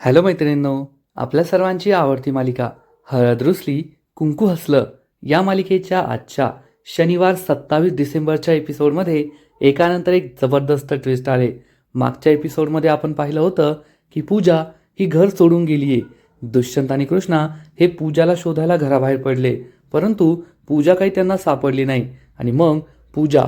Hello मैत्रिणींनो आपल्या सर्वांची आवडती मालिका हळद रुसली कुंकू हसलं या मालिकेच्या आजच्या शनिवार सत्तावीस डिसेंबरच्या एपिसोडमध्ये एकानंतर एक जबरदस्त ट्विस्ट आले. मागच्या एपिसोडमध्ये आपण पाहिलं होतं की पूजा ही घर सोडून गेली आहे दुष्यंत आणि कृष्णा हे पूजाला शोधायला घराबाहेर पडले परंतु पूजा काही त्यांना सापडली नाही. आणि मग पूजा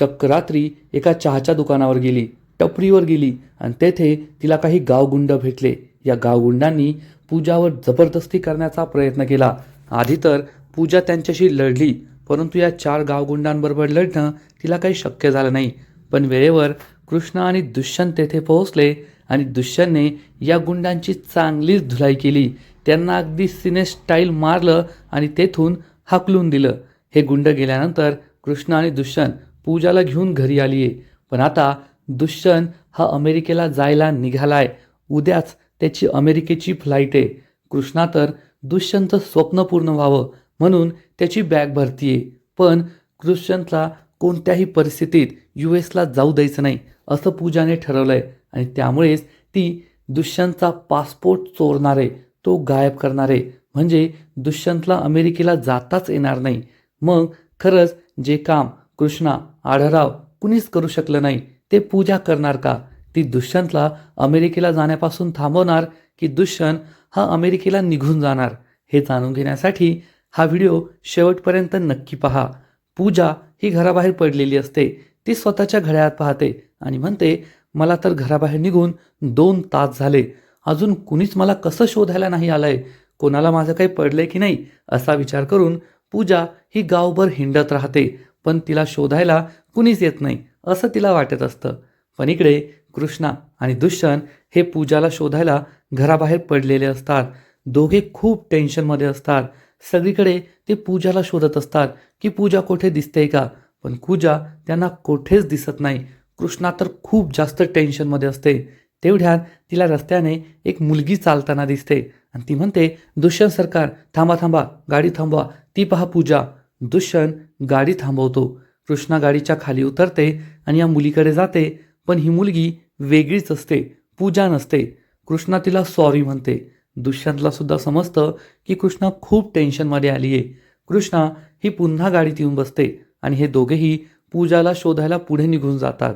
चक्क रात्री एका चहाच्या दुकानावर गेली. टपरीवर गेली आणि तेथे तिला काही गावगुंड भेटले. या गावगुंडांनी पूजावर जबरदस्ती करण्याचा प्रयत्न केला. आधी तर पूजा त्यांच्याशी लढली परंतु या चार गावगुंडांबरोबर लढणं तिला काही शक्य झालं नाही. पण वेळेवर कृष्ण आणि दुष्यंत तेथे पोहोचले आणि दुष्यंतने या गुंडांची चांगलीच धुलाई केली. त्यांना अगदी सिने स्टाईल मारलं आणि तेथून हाकलून दिलं. हे गुंड गेल्यानंतर कृष्ण आणि दुष्यंत पूजाला घेऊन घरी आली आहे पण आता दुष्यंत हा अमेरिकेला जायला निघालाय. उद्याच त्याची अमेरिकेची फ्लाईट आहे. कृष्णा तर दुष्यंतचं स्वप्न पूर्ण व्हावं म्हणून त्याची बॅग भरतीये. पण दुष्यंतला कोणत्याही परिस्थितीत यू एसला जाऊ द्यायचं नाही असं पूजाने ठरवलं आहे आणि त्यामुळेच ती दुष्यंतचा पासपोर्ट चोरणारे तो गायब करणारे. म्हणजे दुष्यंतला अमेरिकेला जाताच येणार नाही. मग खरंच जे काम कृष्णा आढराव कुणीच करू शकलं नाही. ते पूजा करणार का? ती दुष्यंतला अमेरिकेला जाण्यापासून थांबवणार की दुष्यंत हा अमेरिकेला निघून जाणार? हे जाणून घेण्यासाठी हा व्हिडिओ शेवटपर्यंत नक्की पहा. पूजा ही घराबाहेर पडलेली असते. ती स्वतःच्या घड्याळात पाहते आणि म्हणते मला तर घराबाहेर निघून दोन तास झाले. अजून कुणीच मला कसं शोधायला नाही आलंय? कोणाला माझं काही पडलंय की नाही? असा विचार करून पूजा ही गावभर हिंडत राहते. पण तिला शोधायला कुणीच येत नाही असं तिला वाटत असतं. पण इकडे कृष्णा आणि दुष्यंत हे पूजाला शोधायला घराबाहेर पडलेले असतात. दोघे खूप टेन्शनमध्ये असतात. सगळीकडे ते पूजाला शोधत असतात की पूजा कुठे दिसते का? पण पूजा त्यांना कुठेच दिसत नाही. कृष्णा तर खूप जास्त टेन्शनमध्ये असते. तेवढ्यात तिला रस्त्याने एक मुलगी चालताना दिसते. आणि ती म्हणते दुष्यंत सरकार थांबा थांबा गाडी थांबवा ती पहा पूजा. दुष्यंत गाडी थांबवतो. कृष्णा गाडीच्या खाली उतरते आणि या मुलीकडे जाते पण ही मुलगी वेगळीच असते पूजा नसते. कृष्णा तिला सॉरी म्हणते. दुष्यंतला सुद्धा समजतं की कृष्णा खूप टेन्शनमध्ये आली आहे कृष्णा ही पुन्हा गाडीत येऊन बसते आणि हे दोघेही पूजाला शोधायला पुढे निघून जातात.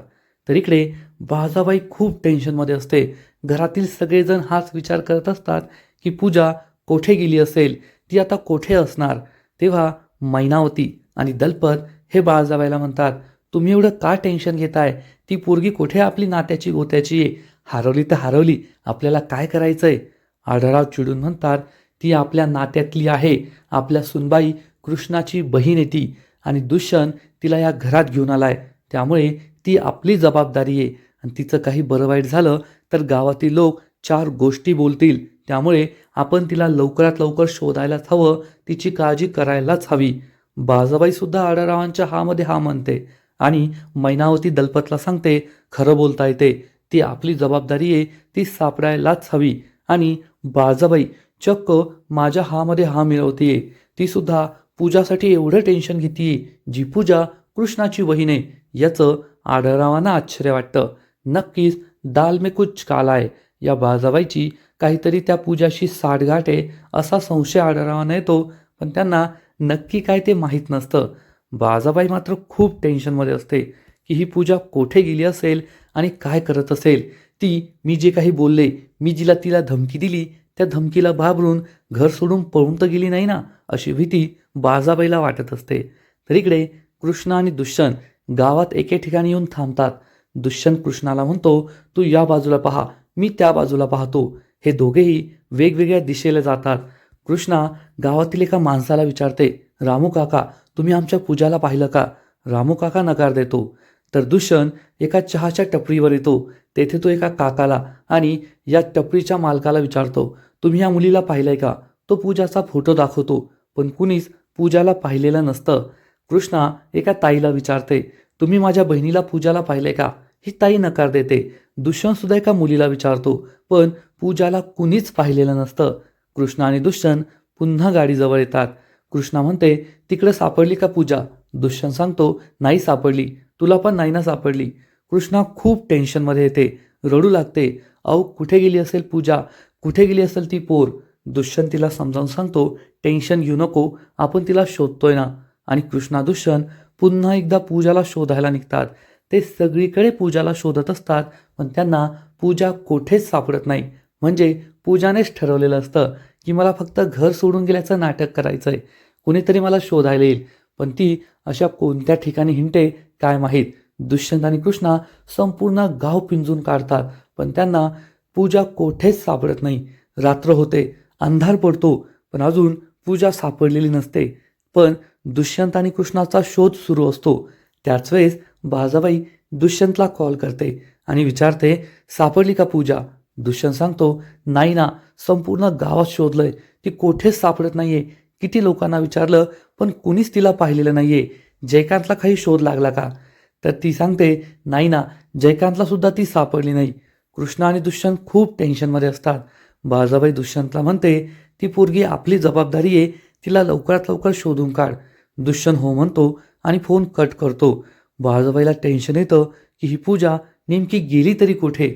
तर इकडे बाजाबाई खूप टेन्शनमध्ये असते. घरातील सगळेजण हाच विचार करत असतात की पूजा कोठे गेली असेल? ती आता कोठे असणार? तेव्हा मैनावती आणि दलपत हे बाळजाबाईला म्हणतात. तुम्ही एवढं का टेन्शन घेताय? ती पोरगी कुठे आपली नात्याची गोत्याची? आहे हरवली तर हरवली. आपल्याला काय करायचं आहे आढळराव चिडून म्हणतात ती आपल्या नात्यातली आहे. आपल्या सुनबाई कृष्णाची बहीण येते आणि दुष्यंत तिला या घरात घेऊन आलाय. त्यामुळे ती आपली जबाबदारी आहे. आणि तिचं काही बरं वाईट झालं तर गावातील लोक चार गोष्टी बोलतील. त्यामुळे आपण तिला लवकरात लवकर शोधायलाच हवं तिची काळजी करायलाच हवी. बाजाबाईसुद्धा आडारावांच्या हामध्ये हा म्हणते आणि मैनावती दलपतला सांगते खरं बोलता येते ती आपली जबाबदारी आहे ती सापडायलाच हवी. आणि बाजाबाई चक्क माझ्या हामध्ये हा मिळवतीये ती सुद्धा पूजासाठी एवढं टेन्शन घेतीये जी पूजा कृष्णाची वहीने याचं आढळरावांना आश्चर्य वाटतं. नक्कीच दाल में कुछ काला आहे या बाजाबाईची काहीतरी त्या पूजाशी साठगाठ आहे असा संशय आढळरावांना येतो पण त्यांना नक्की काय ते माहीत नसतं. बाजाबाई मात्र खूप टेन्शनमध्ये असते की ही पूजा कोठे गेली असेल आणि काय करत असेल? ती मी जे काही बोलले मी जिला तिला धमकी दिली त्या धमकीला घाबरून घर सोडून पळून तर गेली नाही ना अशी भीती बाजाबाईला वाटत असते. तर इकडे कृष्ण आणि दुष्यंत गावात एके ठिकाणी येऊन थांबतात. दुष्यंत कृष्णाला म्हणतो तू या बाजूला पहा मी त्या बाजूला पाहतो. हे दोघेही वेगवेगळ्या दिशेला जातात. कृष्णा गावातील एका माणसाला विचारते रामू काका तुम्ही आमच्या पूजाला पाहिलं का? रामू काका नकार देतो. तर दुष्यंत एका चहाच्या टपरीवर येतो. तेथे तो एका काकाला आणि या टपरीच्या मालकाला विचारतो तुम्ही या मुलीला पाहिलंय का? तो पूजाचा फोटो दाखवतो पण कुणीच पूजाला पाहिलेलं नसतं. कृष्णा एका ताईला विचारते तुम्ही माझ्या बहिणीला पूजाला पाहिले का? ही ताई नकार देते. दुष्यंत सुद्धा एका मुलीला विचारतो पण पूजाला कुणीच पाहिलेलं नसतं. कृष्णा आणि दुष्यंत पुन्हा गाडीजवळ येतात. कृष्णा म्हणते तिकडे सापडली का पूजा? दुष्यंत सांगतो नाही सापडली. तुला पण नाही ना सापडली. कृष्णा खूप टेन्शनमध्ये येते. रडू लागते. अहो कुठे गेली असेल पूजा? कुठे गेली असेल ती पोर? दुष्यंत तिला समजावून सांगतो टेन्शन घेऊ नको. आपण तिला शोधतोय ना. आणि कृष्णा दुष्यंत पुन्हा एकदा पूजाला शोधायला निघतात. ते सगळीकडे पूजाला शोधत असतात पण त्यांना पूजा कोठेच सापडत नाही. म्हणजे पूजानेच ठरवलेलं असतं की मला फक्त घर सोडून गेल्याचं नाटक करायचं आहे कुणीतरी मला शोधायला येईल पण ती अशा कोणत्या ठिकाणी हिंटे काय माहीत. दुष्यंत आणि कृष्णा संपूर्ण गाव पिंजून काढतात पण त्यांना पूजा कोठेच सापडत नाही. रात्र होते अंधार पडतो पण अजून पूजा सापडलेली नसते. पण दुष्यंत आणि कृष्णाचा शोध सुरू असतो. त्याच वेळेस बाजाबाई दुष्यंतला कॉल करते आणि विचारते सापडली का पूजा? दुष्यंत सांगतो नाही ना संपूर्ण गावात शोधलंय. ती कोठेच सापडत नाहीये. किती लोकांना विचारलं पण कुणीच तिला पाहिलेलं नाहीये. जयकांतला काही शोध लागला का? तर ती सांगते नाही ना जयकांतला सुद्धा ती सापडली नाही. कृष्णा आणि दुष्यंत खूप टेन्शनमध्ये असतात. बाजाबाई दुष्यंतला म्हणते ती पोरगी आपली जबाबदारी आहे. तिला लवकरात लवकर शोधून काढ. दुष्यंत हो म्हणतो आणि फोन कट करतो. बाजाबाईला टेन्शन येतं की ही पूजा नेमकी गेली तरी कुठे?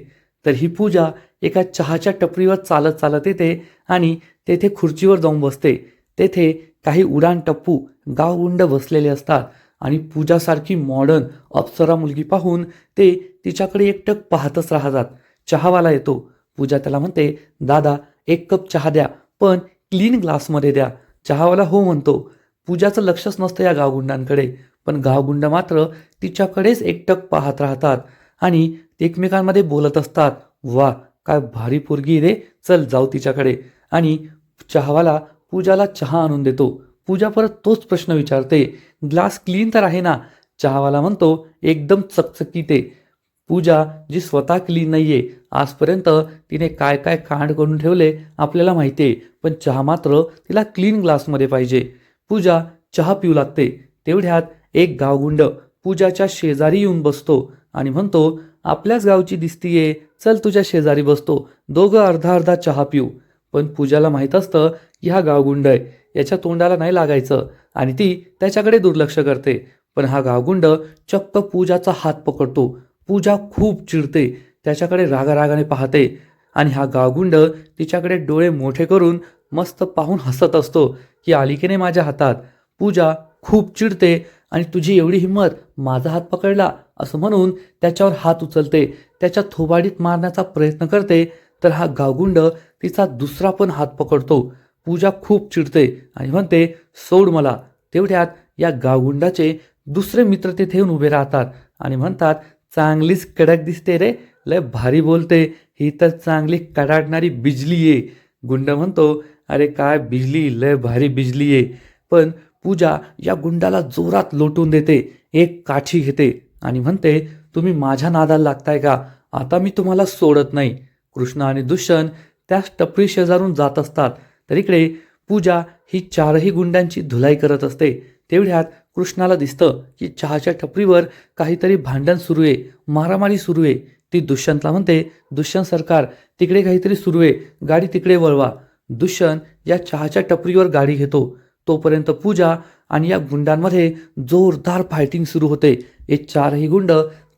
तर ही पूजा एका चहाच्या टपरीवर चालत चालत येते आणि तेथे खुर्चीवर जाऊन बसते. तेथे काही उडाण टप्पू गावगुंड बसलेले असतात आणि पूजासारखी मॉडर्न अप्सरा मुलगी पाहून ते तिच्याकडे एकटक पाहतच राहतात. चहावाला येतो. पूजा त्याला म्हणते दादा एक कप चहा द्या पण क्लीन ग्लासमध्ये द्या. चहावाला हो म्हणतो. पूजाचं लक्षच नसतं या गावगुंडांकडे. पण गावगुंड मात्र तिच्याकडेच एकटक पाहत राहतात आणि एकमेकांमध्ये बोलत असतात. वा काय भारी पोरगी रे चल जाऊ तिच्याकडे. आणि चहावाला पूजाला चहा आणून देतो. पूजा परत तोच प्रश्न विचारते. ग्लास क्लीन तर आहे ना? चहावाला म्हणतो. एकदम चकचकीते. पूजा जी स्वतः क्लीन नाहीये आजपर्यंत तिने काय काय कांड करून ठेवले आपल्याला माहिती आहे पण चहा मात्र तिला क्लीन ग्लासमध्ये पाहिजे. पूजा चहा पिऊ लागते. तेवढ्यात एक गावगुंड पूजाच्या शेजारी येऊन बसतो आणि म्हणतो आपल्याच गावची दिसतीये चल तुझ्या शेजारी बसतो दोघं अर्धा अर्धा चहा पिऊ. पण पूजाला माहीत असतं की हा गावगुंड आहे याच्या तोंडाला नाही लागायचं आणि ती त्याच्याकडे दुर्लक्ष करते. पण हा गावगुंड चक्क पूजाचा हात पकडतो. पूजा खूप चिडते त्याच्याकडे रागारागाने पाहते आणि हा गावगुंड तिच्याकडे डोळे मोठे करून मस्त पाहून हसत असतो की आली की नाही माझ्या हातात पूजा खूप चिडते आणि तुझी एवढी हिंमत माझा हात पकडला असं म्हणून त्याच्यावर हात उचलते. त्याच्या थोबाडीत मारण्याचा प्रयत्न करते तर हा गावगुंड तिचा दुसरा पण हात पकडतो. पूजा खूप चिडते आणि म्हणते सोड मला. तेवढ्यात या गावगुंडाचे दुसरे मित्र तिथे येऊन उभे राहतात आणि म्हणतात चांगलीच कडक दिसते रे लय भारी बोलते. ही तर चांगली कडाडणारी बिजली आहे गुंड म्हणतो अरे काय बिजली लय भारी बिजली आहे पण पूजा या गुंडाला जोरात लोटून देते एक काठी घेते आणि म्हणते तुम्ही माझ्या नादाला लागताय का? आता मी तुम्हाला सोडत नाही. कृष्ण आणि दुष्यंत त्याच टपरी शेजारून जात असतात. तर इकडे पूजा ही चारही गुंड्यांची धुलाई करत असते. तेवढ्यात कृष्णाला दिसतं की चहाच्या टपरीवर काहीतरी भांडण सुरू आहे मारामारी सुरू आहे. ती दुष्यंतला म्हणते दुष्यंत सरकार तिकडे काहीतरी सुरू आहे. गाडी तिकडे वळवा. दुष्यंत या चहाच्या टपरीवर गाडी घेतो. तोपर्यंत पूजा आणि या गुंडांमध्ये जोरदार फायटिंग सुरू होते. हे चारही गुंड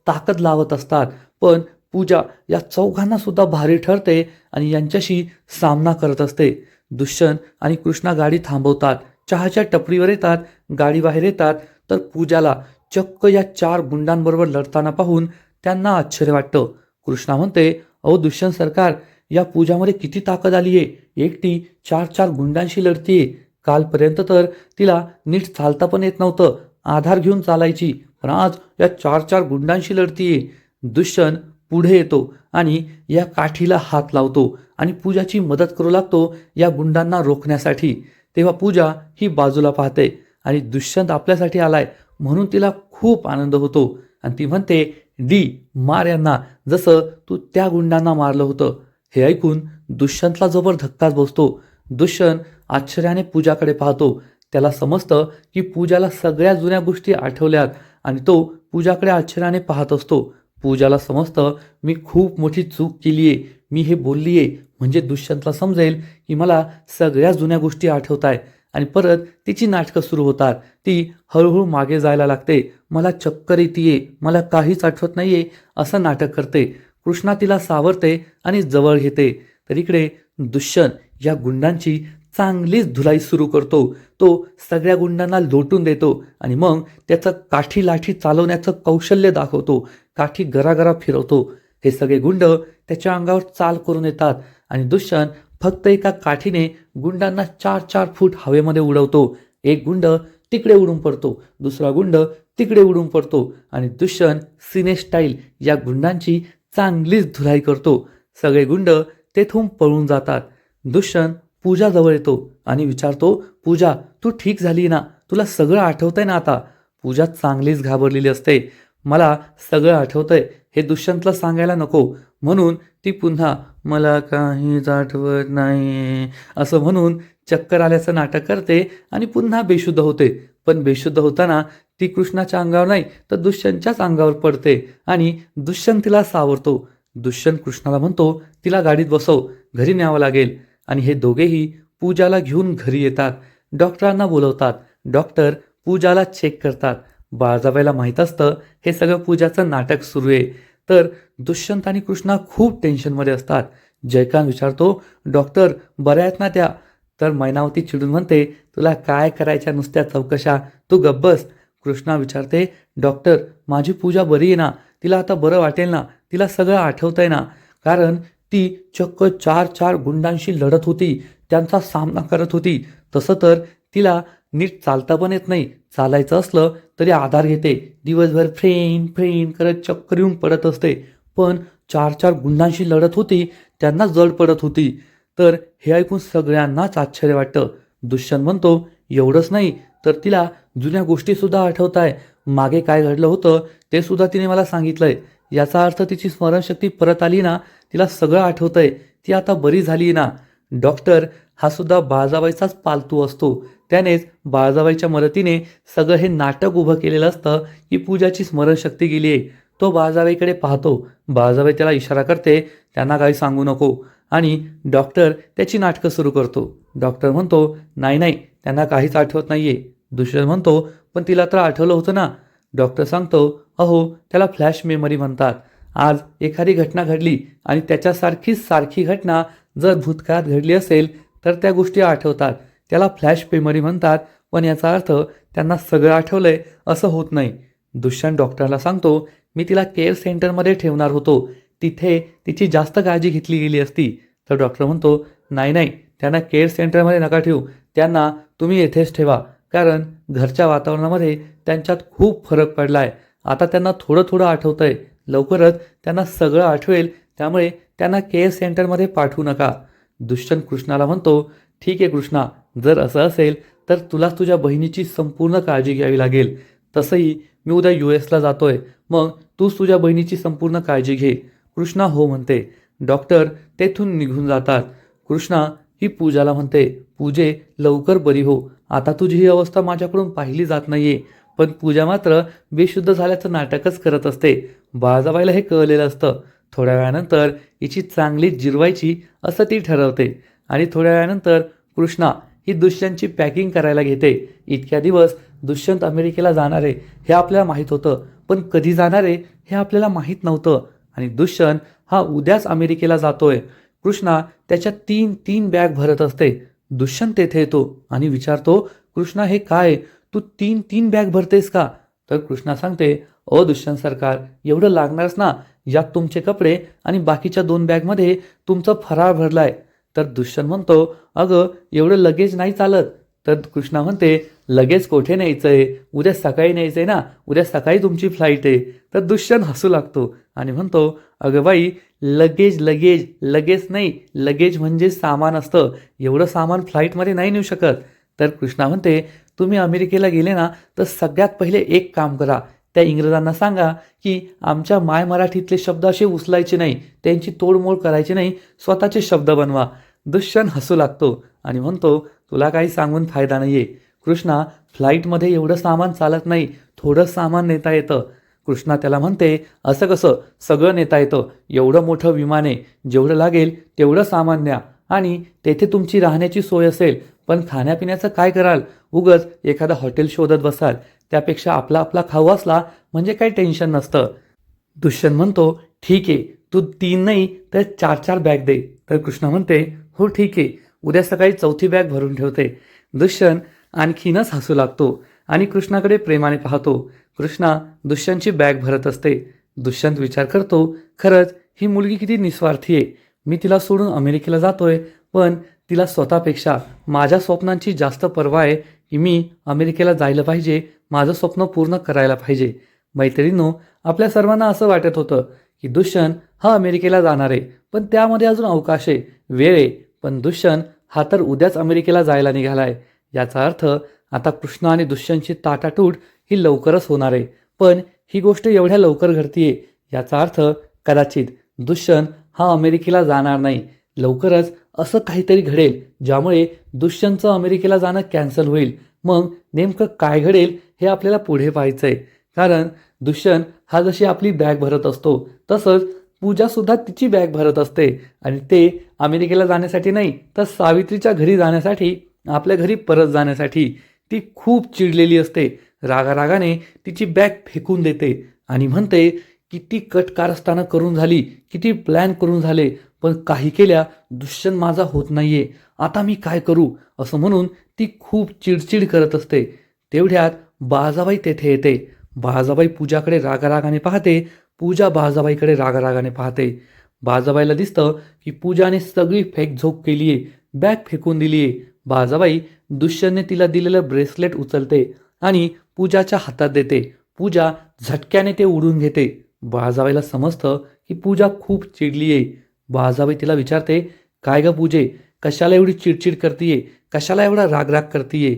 ताकद लावत असतात. पण पूजा या चौघांना सुद्धा भारी ठरते आणि यांच्याशी सामना करत असते. दुष्यंत आणि कृष्णा गाडी थांबवतात. चहाच्या टपरीवर येतात गाडी बाहेर येतात. तर पूजाला चक्क या चार गुंडांबरोबर लढताना पाहून त्यांना आश्चर्य वाटतं. कृष्णा म्हणते अहो दुष्यंत सरकार या पूजामध्ये किती ताकद आली आहे एकटी चार चार गुंडांशी लढतीये. कालपर्यंत तर तिला नीट चालता पण येत नव्हतं. आधार घेऊन चालायची. पण आज या चार चार गुंडांशी लढतीये. दुष्यंत पुढे येतो आणि या काठीला हात लावतो आणि पूजाची मदत करू लागतो या गुंडांना रोखण्यासाठी. तेव्हा पूजा ही बाजूला पाहते आणि दुष्यंत आपल्यासाठी आलाय म्हणून तिला खूप आनंद होतो. आणि ती म्हणते डी मार यांना. जसं तू त्या गुंडांना मारलं होतं. हे ऐकून दुष्यंतला जबर धक्काच बसतो. दुष्यंत आश्चर्याने पूजाकडे पाहतो. त्याला समजतं की पूजाला सगळ्या जुन्या गोष्टी आठवल्यात आणि तो पूजाकडे आश्चर्याने पाहत असतो. पूजाला समजतं मी खूप मोठी चूक केली आहे मी हे बोलली आहे म्हणजे दुष्यंतला समजेल की मला सगळ्या जुन्या गोष्टी आठवत आहे आणि परत तिची नाटकं सुरू होतात. ती हळूहळू मागे जायला लागते. मला चक्कर येते मला काहीच आठवत नाही आहे असं नाटक करते. कृष्णा तिला सावरते आणि जवळ घेते. तर इकडे दुष्यंत या गुंडांची चांगलीच धुलाई सुरू करतो. तो सगळ्या गुंडांना लोटून देतो आणि मग त्याचं काठी लाठी चालवण्याचं कौशल्य दाखवतो. काठी गरागरा फिरवतो. हे सगळे गुंड त्याच्या अंगावर चाल करून येतात आणि दुष्यंत फक्त एका काठीने गुंडांना चार चार फूट हवेमध्ये उडवतो. एक गुंड तिकडे उडून पडतो. दुसरा गुंड तिकडे उडून पडतो आणि दुष्यंत सिने स्टाईल या गुंडांची चांगलीच धुलाई करतो. सगळे गुंड तेथून पळून जातात. दुष्यंत पूजाजवळ येतो आणि विचारतो पूजा तू ठीक झाली ना? तुला सगळं आठवतंय ना आता? पूजा चांगलीच घाबरलेली असते. मला सगळं आठवतंय. हे दुष्यंतला सांगायला नको. म्हणून ती पुन्हा मला काहीच आठवत नाही. असं म्हणून चक्कर आल्याचं नाटक करते आणि पुन्हा बेशुद्ध होते. पण बेशुद्ध होताना ती कृष्णाच्या अंगावर नाही तर दुष्यंतच्याच अंगावर पडते आणि दुष्यंत तिला सावरतो. दुष्यंत कृष्णाला म्हणतो तिला गाडीत बसव. घरी न्यावं लागेल. आणि हे दोघेही पूजाला घेऊन घरी येतात. डॉक्टरांना बोलवतात. डॉक्टर पूजाला चेक करतात. बाळजाबाईला माहीत असतं हे सगळं पूजाचं नाटक सुरू आहे. तर दुष्यंत आणि कृष्णा खूप टेन्शनमध्ये असतात. जयकांत विचारतो डॉक्टर बऱ्या आहेत ना त्या? तर मैनावती चिडून म्हणते तुला काय करायच्या नुसत्या चौकशा? तू गब्बस कृष्णा विचारते डॉक्टर माझी पूजा बरी आहे ना? तिला आता बरं वाटेल ना? तिला सगळं आठवतंय ना? कारण ती चक्क चार चार गुंडांशी लढत होती त्यांचा सामना करत होती. तसं तर तिला नीट चालता पण येत नाही. चालायचं असलं तरी आधार घेते. दिवसभर फ्रेन फ्रेन करत चक्कर येऊन पडत असते. पण चार चार गुंडांशी लढत होती त्यांना जड पडत होती. तर हे ऐकून सगळ्यांनाच आश्चर्य वाटतं. दुष्यंत म्हणतो एवढंच नाही तर तिला जुन्या गोष्टीसुद्धा आठवत आहे मागे काय घडलं होतं ते सुद्धा तिने मला सांगितलंय. याचा अर्थ तिची स्मरणशक्ती परत आली ना तिला सगळं आठवतंय. ती आता बरी झाली ना. डॉक्टर हा सुद्धा बाळजाबाईचाच पालतू असतो. त्यानेच बाळजाबाईच्या मदतीने सगळं हे नाटक उभं केलेलं असतं. की पूजाची स्मरणशक्ती गेली आहे. तो बाळजाबाईकडे पाहतो. बाळजाबाई त्याला इशारा करते त्यांना काही सांगू नको. आणि डॉक्टर त्याची नाटकं सुरू करतो. डॉक्टर म्हणतो नाही नाही त्यांना काहीच आठवत नाही आहे दुसरं म्हणतो पण तिला तर आठवलं होतं ना. डॉक्टर सांगतो अहो त्याला फ्लॅश मेमरी म्हणतात. आज एखादी घटना घडली आणि त्याच्यासारखीच सारखी घटना जर भूतकाळात घडली असेल तर त्या गोष्टी आठवतात. त्याला फ्लॅश मेमरी म्हणतात पण याचा अर्थ त्यांना सगळं आठवलंय असं होत नाही. दुष्यंत डॉक्टरला सांगतो मी तिला केअर सेंटरमध्ये ठेवणार होतो. तिथे तिची जास्त काळजी घेतली गेली असती. तर डॉक्टर म्हणतो नाही नाही त्यांना केअर सेंटरमध्ये नका ठेवू. त्यांना तुम्ही येथेच ठेवा. कारण घरच्या वातावरणामध्ये त्यांच्यात खूप फरक पडला आहे आता त्यांना थोडं थोडं आठवतं आहे लवकरच त्यांना सगळं आठवेल त्यामुळे त्यांना केअर सेंटरमध्ये पाठवू नका. दुष्यंत कृष्णाला म्हणतो ठीक आहे कृष्णा जर असं असेल तर तुला तुझ्या बहिणीची संपूर्ण काळजी घ्यावी लागेल. तसंही मी उद्या यू एसला जातोय मग तूच तुझ्या बहिणीची संपूर्ण काळजी घे. कृष्णा हो म्हणते. डॉक्टर तेथून निघून जातात. कृष्णा ही पूजाला म्हणते पूजे लवकर बरी हो. आता तुझी ही अवस्था माझ्याकडून पाहिली जात नाहीये. पण पूजा मात्र बेशुद्ध झाल्याचं नाटकच करत असते. बाळजाबाईला हे कळलेलं असतं. थोड्या वेळानंतर हिची चांगली जिरवायची असं ती ठरवते. आणि थोड्या वेळानंतर कृष्णा ही दुष्यंतची पॅकिंग करायला घेते. इतक्या दिवस दुष्यंत अमेरिकेला जाणार आहे हे आपल्याला माहीत होतं. पण कधी जाणार आहे हे आपल्याला माहीत नव्हतं. आणि दुष्यंत हा उद्याच अमेरिकेला जातोय. कृष्णा त्याच्या तीन तीन बॅग भरत असते. दुष्यंत तेथे येतो आणि विचारतो कृष्णा हे काय? तू तीन तीन बॅग भरतेस का? तर कृष्णा सांगते ओ दुष्यंत सरकार एवढं लागणारच ना. यात तुमचे कपडे आणि बाकीच्या दोन बॅगमध्ये तुमचा फराळ भरलाय. तर दुष्यंत म्हणतो अगं एवढं लगेज नाही चालत. तर कृष्णा म्हणते लगेच कोठे न्यायचंय? उद्या सकाळी न्यायचंय ना. उद्या सकाळी तुमची फ्लाईट आहे. तर दुष्यंत हसू लागतो आणि म्हणतो अगं बाई लगेज लगेज लगेच नाही. लगेज म्हणजे सामान असतं. एवढं सामान फ्लाईटमध्ये नाही नेऊ शकत. तर कृष्णा म्हणते तुम्ही अमेरिकेला गेले ना तर सगळ्यात पहिले एक काम करा. त्या इंग्रजांना सांगा की आमच्या माय मराठीतले शब्द असे उचलायचे नाही त्यांची तोडमोड करायची नाही स्वतःचे शब्द बनवा. दुष्यंत हसू लागतो आणि म्हणतो तुला काही सांगून फायदा नाही आहे कृष्णा फ्लाईटमध्ये एवढं सामान चालत नाही थोडं सामान नेता येतं. कृष्णा त्याला म्हणते असं कसं? सगळं नेता येतं. एवढं मोठं विमान आहे. जेवढं लागेल तेवढं सामान न्या आणि तेथे तुमची राहण्याची सोय असेल पण खाण्यापिण्याचं काय कराल? उगच एखादं हॉटेल शोधत बसाल. त्यापेक्षा आपला आपला खाऊ असला म्हणजे काही टेन्शन नसतं. दुष्यंत म्हणतो ठीक आहे तू तीन नाही तर चार चार बॅग दे. तर कृष्णा म्हणते हो ठीक आहे उद्या सकाळी चौथी बॅग भरून ठेवते. दुष्यंत आणखीनच हसू लागतो आणि कृष्णाकडे प्रेमाने पाहतो. कृष्णा दुष्यंतची बॅग भरत असते. दुष्यंत विचार करतो खरंच ही मुलगी किती निस्वार्थी आहे. मी तिला सोडून अमेरिकेला जातोय पण तिला स्वतःपेक्षा माझ्या स्वप्नांची जास्त पर्वा आहे की मी अमेरिकेला जायला पाहिजे माझं स्वप्न पूर्ण करायला पाहिजे. मैत्रिणींनो आपल्या सर्वांना असं वाटत होतं की दुष्यंत हा अमेरिकेला जाणार आहे पण त्यामध्ये अजून अवकाश आहे वेळ आहे. पण दुष्यंत हा तर उद्याच अमेरिकेला जायला निघाला आहे याचा अर्थ आता कृष्ण आणि दुष्यंतची ताटातूट ही लवकरच होणार आहे. पण ही गोष्ट एवढ्या लवकर घडतीये याचा अर्थ कदाचित दुष्यंत हा अमेरिकेला जाणार नाही. लवकरच असं काहीतरी घडेल ज्यामुळे दुष्यंतचं अमेरिकेला जाणं कॅन्सल होईल. मग नेमकं काय घडेल हे आपल्याला पुढे पाहायचं आहे कारण दुष्यंत हा जशी आपली बॅग भरत असतो तसंच पूजासुद्धा तिची बॅग भरत असते. आणि ते अमेरिकेला जाण्यासाठी नाही तर सावित्रीच्या घरी जाण्यासाठी आपल्या घरी परत जाण्यासाठी ती खूप चिडलेली असते. रागारागाने तिची बॅग फेकून देते आणि म्हणते किती कट कारस्थानं करून झाली किती प्लॅन करून झाले. पण काही केल्या दुष्यंत माझा होत नाहीये. आता मी काय करू? असं म्हणून ती खूप चिडचिड करत असते. तेवढ्यात बाळाजाबाई तेथे येते. बाळाजाबाई पूजाकडे रागारागाने पाहते. पूजा बाळाजाबाईकडे रागारागाने पाहते. बाळाजाबाईला दिसतं की पूजाने सगळी फेकझोक केली आहे बॅग फेकून दिली आहे बाळाजाबाई दुष्यंतने तिला दिलेलं ब्रेसलेट उचलते आणि पूजाच्या हातात देते. पूजा झटक्याने ते उडून घेते. बाळाजाबाईला समजतं की पूजा खूप चिडली आहे बाजाबाई तिला विचारते काय ग पूजे कशाला एवढी चिडचिड करतीये? कशाला एवढा रागराग करतीये?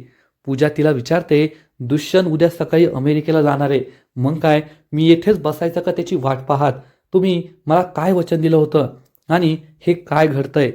पूजा तिला विचारते दुष्यंत उद्या सकाळी अमेरिकेला जाणार आहे. मग काय मी येथेच बसायचं का त्याची वाट पाहात? तुम्ही मला काय वचन दिलं होतं? आणि हे काय घडतंय?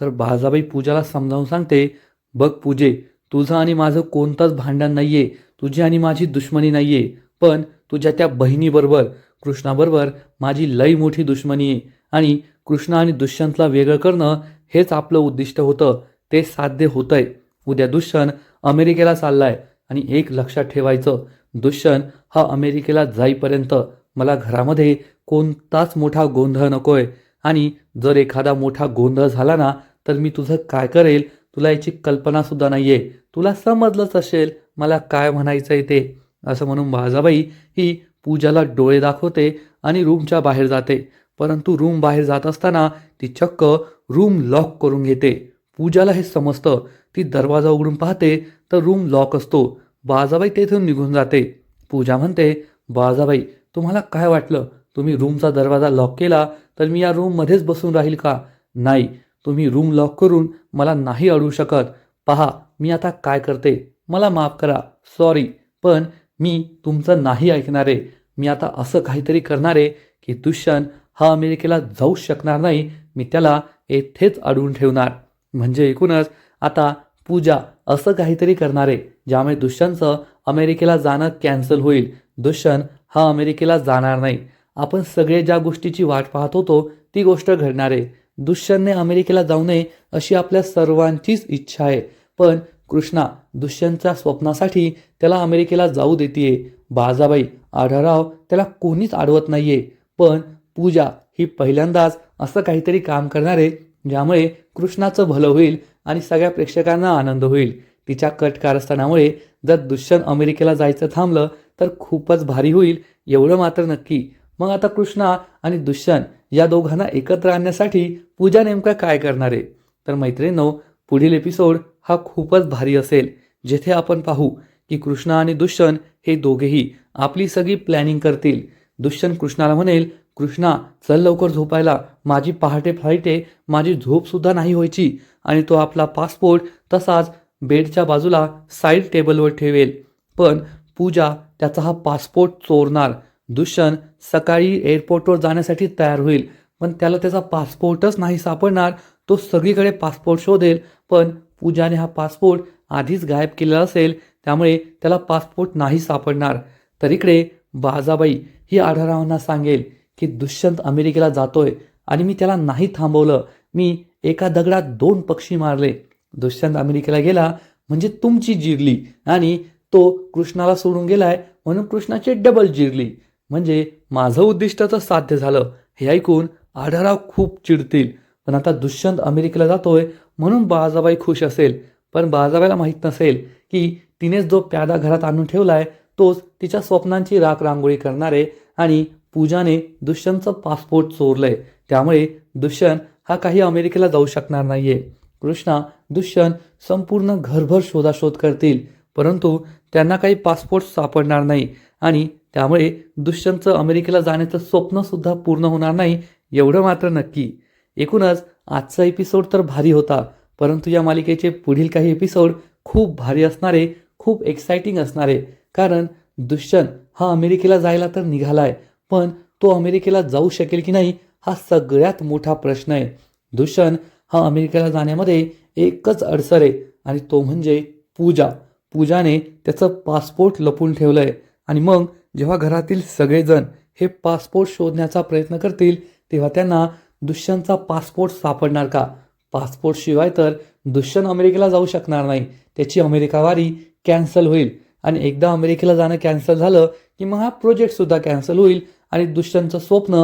तर बाजाबाई पूजाला समजावून सांगते बघ पूजे तुझं आणि माझं कोणतंच भांडण नाहीये. तुझी आणि माझी दुश्मनी नाहीये. पण तुझ्या त्या बहिणीबरोबर कृष्णाबरोबर माझी लई मोठी दुश्मनी आहे. आणि कृष्ण आणि दुष्यंतला वेगळं करणं हेच आपलं उद्दिष्ट होतं. ते साध्य होतंय. उद्या दुष्यंत अमेरिकेला चाललाय आणि एक लक्षात ठेवायचं दुष्यंत हा अमेरिकेला जाईपर्यंत मला घरामध्ये कोणताच मोठा गोंधळ नकोय. आणि जर एखादा मोठा गोंधळ झाला ना तर मी तुझं काय करेल? तुला याची कल्पनासुद्धा नाही आहे तुला समजलंच असेल मला काय म्हणायचं आहे ते. असं म्हणून बाजाबाई ही पूजाला डोळे दाखवते आणि रूमच्या बाहेर जाते. परंतु रूम बाहेर जात असताना ती चक्क रूम लॉक करून घेते. पूजाला हे समजतं. ती दरवाजा उघडून पाहते तर रूम लॉक असतो. बाजाबाई तेथून निघून जाते. पूजा म्हणते बाजाबाई तुम्हाला काय वाटलं? तुम्ही रूमचा दरवाजा लॉक केला तर मी या रूममध्येच बसून राहील का? नाही. तुम्ही रूम लॉक करून मला नाही अडवू शकत. पहा मी आता काय करते? मला माफ करा. सॉरी पण मी तुमचं नाही ऐकणारे. मी आता असं काहीतरी करणार आहे की दुष्यंत हा अमेरिकेला जाऊच शकणार नाही मी त्याला येथेच अडवून ठेवणार. म्हणजे एकूणच आता पूजा असं काहीतरी करणार आहे ज्यामुळे दुष्यंतचं अमेरिकेला जाणं कॅन्सल होईल. दुष्यंत हा अमेरिकेला जाणार नाही. आपण सगळे ज्या गोष्टीची वाट पाहत होतो ती गोष्ट घडणार. आहे दुष्यंतने अमेरिकेला जाऊ नये अशी आपल्या सर्वांचीच इच्छा आहे. पण कृष्णा दुष्यंतच्या स्वप्नासाठी त्याला अमेरिकेला जाऊ देते बाजाबाई आढळराव त्याला कोणीच अडवत नाहीये. पण पूजा ही पहिल्यांदाच असं काहीतरी काम करणार आहे ज्यामुळे कृष्णाचं भलं होईल आणि सगळ्या प्रेक्षकांना आनंद होईल. तिच्या कट कारस्थानामुळे जर दुष्यंत अमेरिकेला जायचं थांबलं तर खूपच भारी होईल एवढं मात्र नक्की. मग आता कृष्णा आणि दुष्यंत या दोघांना एकत्र आणण्यासाठी पूजा नेमका काय करणार? आहे तर मैत्रिणींनो पुढील एपिसोड हा खूपच भारी असेल जेथे आपण पाहू की कृष्णा आणि दुष्यंत हे दोघेही आपली सगळी प्लॅनिंग करतील. दुष्यंत कृष्णाला म्हणेल कृष्णा चल लवकर झोपायला. माझी पहाटे फ्लाईट आहे. माझी झोपसुद्धा नाही व्हायची. आणि तो आपला पासपोर्ट तसाच बेडच्या बाजूला साईड टेबलवर ठेवेल. पण पूजा त्याचा हा पासपोर्ट चोरणार. दुष्यंत सकाळी एअरपोर्टवर जाण्यासाठी तयार होईल. पण त्याला त्याचा पासपोर्टच नाही सापडणार. तो सगळीकडे पासपोर्ट शोधेल. पण पूजाने हा पासपोर्ट आधीच गायब केलेला असेल. त्यामुळे त्याला पासपोर्ट नाही सापडणार. तर इकडे बाजाबाई ही आढरावांना सांगेल. की दुष्यंत अमेरिकेला जातोय आणि मी त्याला नाही थांबवलं. मी एका दगडात दोन पक्षी मारले. दुष्यंत अमेरिकेला गेला म्हणजे तुमची जिरली आणि तो कृष्णाला सोडून गेलाय म्हणून कृष्णाची डबल जिरली. म्हणजे माझं उद्दिष्ट तर साध्य झालं. हे ऐकून आढराव खूप चिडतील. पण आता दुष्यंत अमेरिकेला जातोय म्हणून बाळाजाबाई खुश असेल. पण बाळाजाबाईला माहीत नसेल की तिनेच जो प्यादा घरात आणून ठेवलाय तोच तिच्या स्वप्नांची राख रांगोळी करणारे आणि पूजाने दुष्यंतचं पासपोर्ट चोरलंय. त्यामुळे दुष्यंत हा काही अमेरिकेला जाऊ शकणार नाहीये. कृष्णा दुष्यंत संपूर्ण घरभर शोधाशोध करतील परंतु त्यांना काही पासपोर्ट सापडणार नाही आणि त्यामुळे दुष्यंतचं अमेरिकेला जाण्याचं स्वप्नसुद्धा पूर्ण होणार नाही एवढं मात्र नक्की. एकूणच आजचा एपिसोड तर भारी होता परंतु या मालिकेचे पुढील काही एपिसोड खूप भारी असणारे खूप एक्सायटिंग असणारे. कारण दुष्यंत हा अमेरिकेला जायला तर निघालाय पण तो अमेरिकेला जाऊ शकेल की नाही हा सगळ्यात मोठा प्रश्न आहे. दूषण हा अमेरिकेला जाण्यामध्ये एकच अडसर आहे आणि तो म्हणजे पूजा. पूजाने त्याचं पासपोर्ट लपून ठेवलं आहे आणि मग जेव्हा घरातील सगळेजण हे पासपोर्ट शोधण्याचा प्रयत्न करतील तेव्हा त्यांना दुष्यंतचा पासपोर्ट सापडणार का? पासपोर्ट शिवाय तर दुष्यंत अमेरिकेला जाऊ शकणार नाही. त्याची अमेरिकावारी कॅन्सल होईल. आणि एकदा अमेरिकेला जाणं कॅन्सल झालं की मग हा प्रोजेक्टसुद्धा कॅन्सल होईल. आणि दुष्यंतचं स्वप्न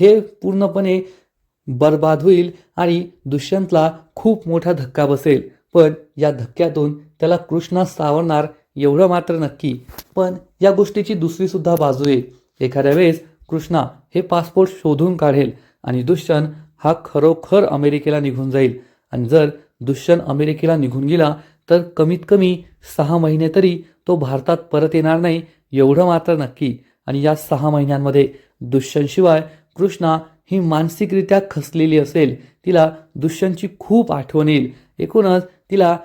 हे पूर्णपणे बर्बाद होईल आणि दुष्यंतला खूप मोठा धक्का बसेल. पण या धक्क्यातून त्याला कृष्णा सावरणार एवढं मात्र नक्की. पण या गोष्टीची दुसरीसुद्धा बाजू आहे. एखाद्या वेळेस कृष्णा हे पासपोर्ट शोधून काढेल आणि दुष्यंत हा खरोखर अमेरिकेला निघून जाईल. आणि जर दुष्यंत अमेरिकेला निघून गेला तर कमीत कमी सहा महिने तरी तो भारतात परत येणार नाही एवढं मात्र नक्की. आणि या सहा महिन्यांमध्ये दुष्यंतशिवाय कृष्णा ही मानसिकरित्या खसलेली असेल तिला दुष्यंतची खूप आठवण येईल. एकूणच तिला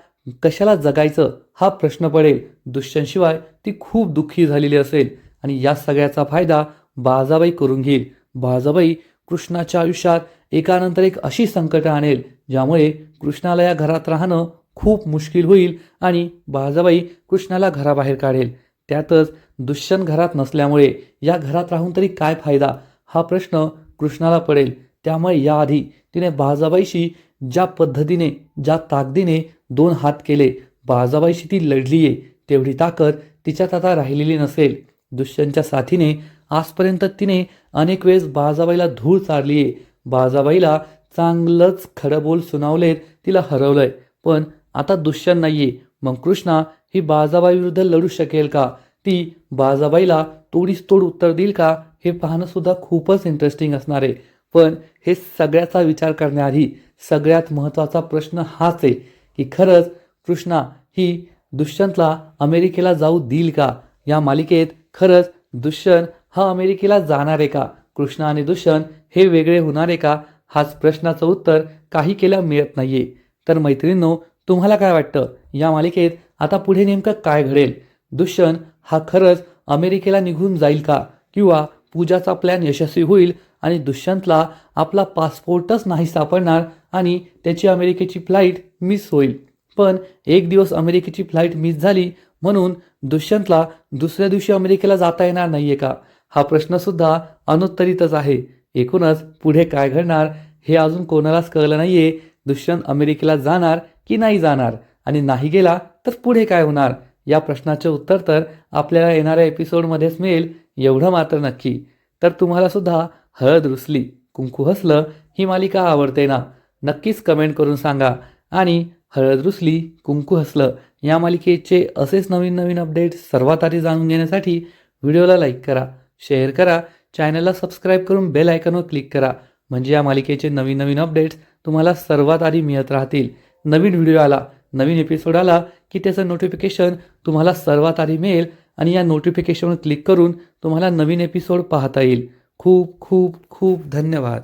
कशाला जगायचं हा प्रश्न पडेल. दुष्यंतशिवाय ती खूप दुःखी झालेली असेल. आणि या सगळ्याचा फायदा बाळजाबाई करून घेईल. बाळजाबाई कृष्णाच्या आयुष्यात एकानंतर एक अशी संकटं आणेल ज्यामुळे कृष्णाला या घरात राहणं खूप मुश्किल होईल आणि बाळजाबाई कृष्णाला घराबाहेर काढेल. त्यातच दुष्यंत घरात नसल्यामुळे या घरात राहून तरी काय फायदा? हा प्रश्न कृष्णाला पडेल. त्यामुळे याआधी तिने बाजाबाईशी ज्या पद्धतीने ज्या ताकदीने दोन हात केले बाजाबाईशी ती लढली आहे तेवढी ताकद तिच्यात आता राहिलेली नसेल. दुष्यंतच्या साथीने आजपर्यंत तिने अनेक वेळेस बाजाबाईला धूळ चारली आहे बाजाबाईला चांगलंच खडं बोल सुनावलेत तिला हरवलंय. पण आता दुष्यंत नाहीये. मग कृष्णा ही बाळाजाबाई विरुद्ध लढू शकेल का? ती बाळाजाबाईला तोडीस तोड उत्तर देईल का? हे पाहणं सुद्धा खूपच इंटरेस्टिंग असणार आहे. पण हे सगळ्याचा विचार करण्याआधी सगळ्यात महत्त्वाचा प्रश्न हाच आहे की खरंच कृष्णा ही दुष्यंतला अमेरिकेला जाऊ देईल का? या मालिकेत खरंच दुष्यंत हा अमेरिकेला जाणार आहे का? कृष्णा आणि दुष्यंत हे वेगळे होणार आहे का? हाच प्रश्नाचं उत्तर काही केल्या मिळत नाहीये. तर मैत्रिणींनो तुम्हाला काय वाटतं? या मालिकेत आता पुढे नेमकं काय घडेल? दुष्यंत हा खरंच अमेरिकेला निघून जाईल का? किंवा पूजाचा प्लॅन यशस्वी होईल आणि दुष्यंतला आपला पासपोर्टच नाही सापडणार आणि त्याची अमेरिकेची फ्लाईट मिस होईल. पण एक दिवस अमेरिकेची फ्लाईट मिस झाली म्हणून दुष्यंतला दुसऱ्या दिवशी अमेरिकेला जाता येणार नाहीये का? हा प्रश्नसुद्धा अनुत्तरितच आहे. एकूणच पुढे काय घडणार हे अजून कोणालाच कळलं नाहीये. दुष्यंत अमेरिकेला जाणार की नाही जाणार? आणि नाही गेला तर पुढे काय होणार? या प्रश्नाचे उत्तर तर आपल्याला येणाऱ्या एपिसोडमध्येच मिळेल एवढं मात्र नक्की. तर तुम्हाला सुद्धा हळद रुसली कुंकू हसलं ही मालिका आवडते ना? नक्कीच कमेंट करून सांगा. आणि हळद रुसली कुंकू हसलं या मालिकेचे असेच नवीन नवीन अपडेट सर्वात आधी जाणून घेण्यासाठी व्हिडिओला लाईक करा शेअर करा चॅनलला सबस्क्राईब करून बेल आयकॉनवर क्लिक करा. म्हणजे या मालिकेचे नवीन नवीन अपडेट्स तुम्हाला सर्वात आधी मिळत राहतील. नवीन व्हिडिओ आला नवीन एपिसोड आला की त्याचं नोटिफिकेशन तुम्हाला सर्वात आधी मिळेल आणि या नोटिफिकेशनवर क्लिक करून तुम्हाला नवीन एपिसोड पाहता येईल. खूप खूप खूप धन्यवाद.